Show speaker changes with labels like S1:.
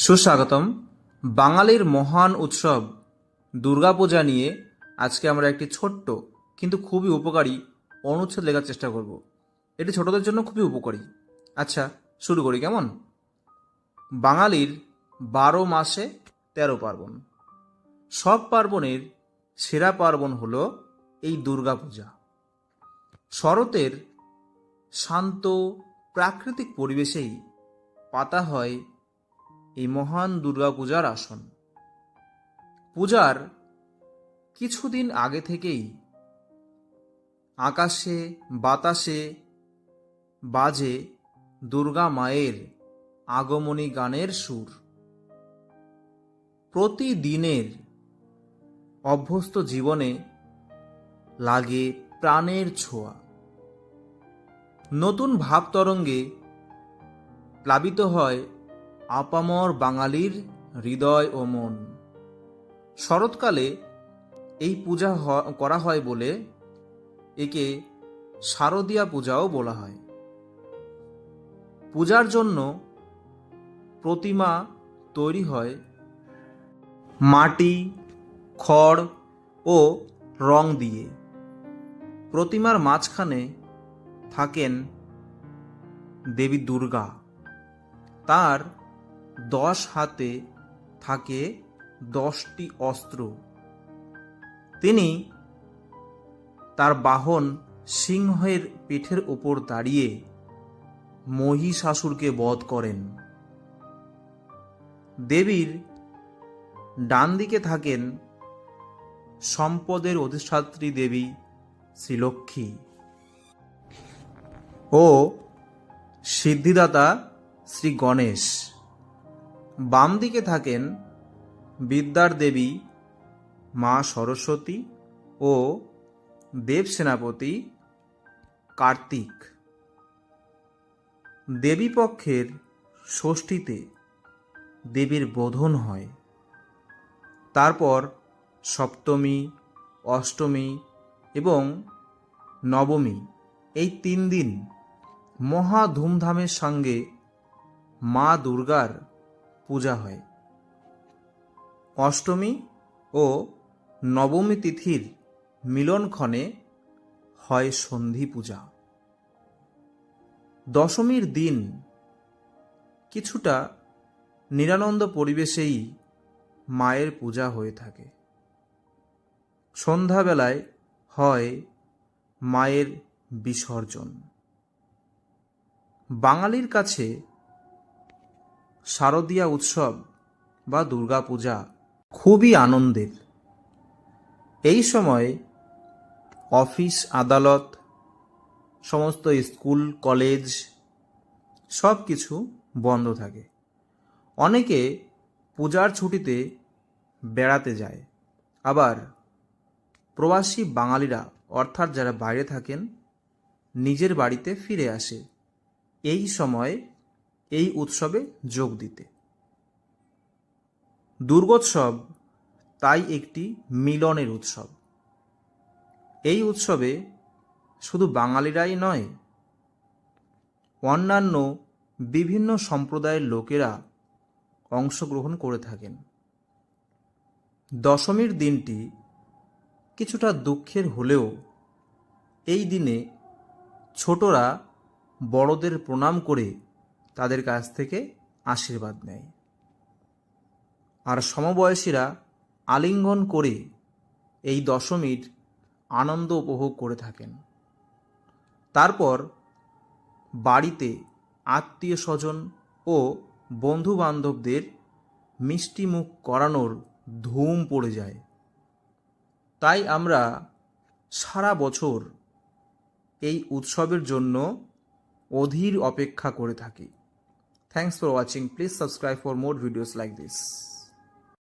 S1: সুস্বাগতম। বাঙালির মহান উৎসব দুর্গাপূজা নিয়ে আজকে আমরা একটি ছোট্ট কিন্তু খুবই উপকারী অনুচ্ছেদ লেখার চেষ্টা করব। এটি ছোটদের জন্য খুবই উপকারী। আচ্ছা শুরু করি কেমন? বাঙালির বারো মাসে তেরো পার্বণ। সব পার্বণের সেরা পার্বণ হল এই দুর্গাপূজা। শরতের শান্ত প্রাকৃতিক পরিবেশেই পাতা হয় এই মহান দুর্গাপূজার আসন। পূজার কিছুদিন আগে থেকেই আকাশে, বাতাসে বাজে দুর্গা মায়ের আগমনী গানের সুর। প্রতিদিনের অভ্যস্ত জীবনে লাগে প্রাণের ছোঁয়া। নতুন ভাবতরঙ্গে প্লাবিত হয় আপামর বাঙালির হৃদয় ও মন। শরৎকালে এই পূজা করা হয় বলে একে শারদীয়া পূজাও বলা হয়। পূজার জন্য প্রতিমা তৈরি হয় মাটি, খড় ও রং দিয়ে। প্রতিমার মাঝখানে থাকেন দেবী দুর্গা। তার দশ হাতে থাকে দশটি অস্ত্র। তিনি তার বাহন সিংহের পিঠের ওপর দাঁড়িয়ে মহিষাসুরকে বধ করেন। দেবীর ডান দিকে থাকেন সম্পদের অধিষ্ঠাত্রী দেবী শ্রীলক্ষ্মী ও সিদ্ধিদাতা শ্রী গণেশ। বাম দিকে থাকেন বিদ্যার দেবী, মা সরস্বতী ও দেব সেনাপতি কার্তিক। দেবী পক্ষের ষষ্ঠীতে দেবীর বোধন হয়। তারপর সপ্তমী, অষ্টমী এবং নবমী এই তিন দিন মহা ধুমধামের সঙ্গে মা দুর্গার পূজা হয়। অষ্টমী ও নবমী তিথির মিলনক্ষণে হয় সন্ধি পূজা। দশমীর দিন কিছুটা নিরানন্দ পরিবেশেই মায়ের পূজা হয়ে থাকে। সন্ধ্যাবেলায় হয় মায়ের বিসর্জন। বাঙালির কাছে শারদীয়া উৎসব বা দুর্গাপূজা খুবই আনন্দের। এই সময় অফিস, আদালত, সমস্ত স্কুল, কলেজ সব কিছু বন্ধ থাকে। অনেকে পূজার ছুটিতে বেড়াতে যায়। আবার প্রবাসী বাঙালিরা, অর্থাৎ যারা বাইরে থাকেন, নিজের বাড়িতে ফিরে আসে। এই সময় এই উৎসবে যোগ দিতে। দুর্গোৎসব তাই একটি মিলনের উৎসব। এই উৎসবে শুধু বাঙালিরাই নয়, অন্যান্য বিভিন্ন সম্প্রদায়ের লোকেরা অংশগ্রহণ করে থাকেন। দশমীর দিনটি কিছুটা দুঃখের হলেও এই দিনে ছোটরা বড়দের প্রণাম করে তাদের কাছ থেকে আশীর্বাদ নেয়। আর সমবয়সীরা আলিঙ্গন করে এই দশমীর আনন্দ উপভোগ করে থাকেন। তারপর বাড়িতে আত্মীয় স্বজন ও বন্ধু বান্ধবদের মিষ্টি মুখ করানোর ধুম পড়ে যায়। তাই আমরা সারা বছর এই উৎসবের জন্য অধীর অপেক্ষা করে থাকি। Thanks for watching. Please subscribe for more videos like this.